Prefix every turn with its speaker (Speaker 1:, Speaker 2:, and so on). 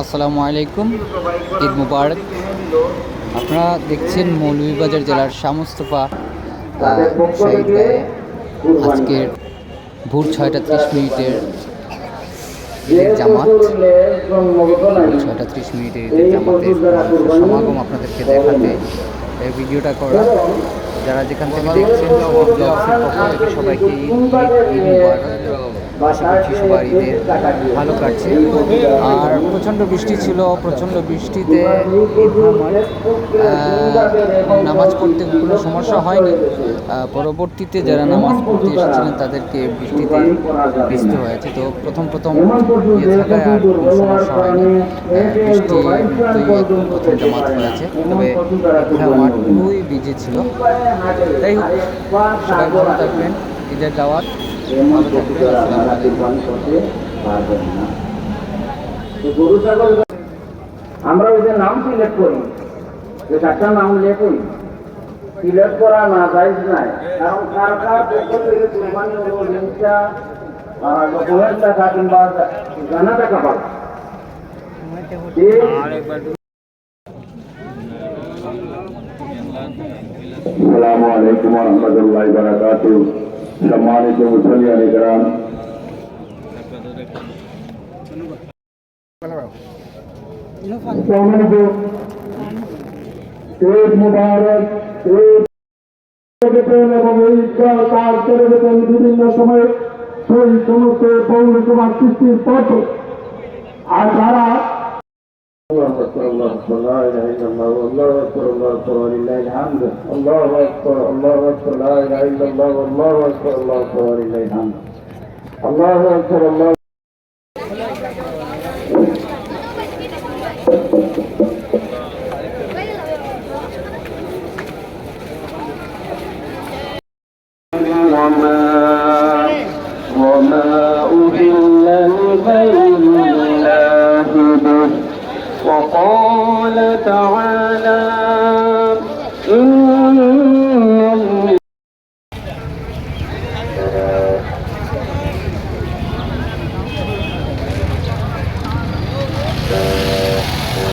Speaker 1: আসসালামু আলাইকুম, ঈদ মুবারক। আপনারা দেখছেন মৌলভীবাজার জেলার শামস্তফা শহীদগাহে আজকের ভোর ছয়টা ত্রিশ মিনিটের জামাত। ছয়টা ত্রিশ মিনিটের ঈদের জামাতের সমাগম আপনাদেরকে দেখাতে এই ভিডিওটা করা। যারা যেখান থেকে দেখছেন সবাইকে ঈদ মুবারক। সবার ভালো কাটছে। আর প্রচণ্ড বৃষ্টি ছিল প্রচণ্ড বৃষ্টিতে আমার নামাজ পড়তে কোনো সমস্যা হয়নি। পরবর্তীতে যারা নামাজ পড়তে এসেছিলেন তাদেরকে বৃষ্টিতে ভিজতে হয়েছে। তো প্রথম প্রথম ইয়ে থাকায় আর কোনো সমস্যা হয়নি। বৃষ্টি মুক্তই প্রথম জামাত হয়েছে। তবে মাঠ খুবই বিজি ছিল যাই হোক সবাই ভালো থাকবেন। ঈদের দাওয়াত। ভালো থাকবেন আসসালামু আলাইকুম
Speaker 2: আমরা ওদের নাম সিলেক্ট করি, যে চারটা নাম লেখুন সিলেক্ট করা না যাইজ নাই। কারণ কার কার পক্ষ থেকে কোরবানি হলো কিংবা জানা
Speaker 3: সম্মানিত মুসলিয়ান গ্রাম ঈদ মুবারক, ঈদ এবং ঈদগাহ কাজ করে বেতন বিভিন্ন সময়ে সেই সমস্ত পৌরসভা সৃষ্টির পথ আর أكبر لا إله إلا الله والله أكبر الله أكبر ولله الحمد. الله أكبر الله أكبر لا إله إلا الله والله أكبر الله أكبر ولله الحمد. الله أكبر الله وما وما أهل لغير قال تعالى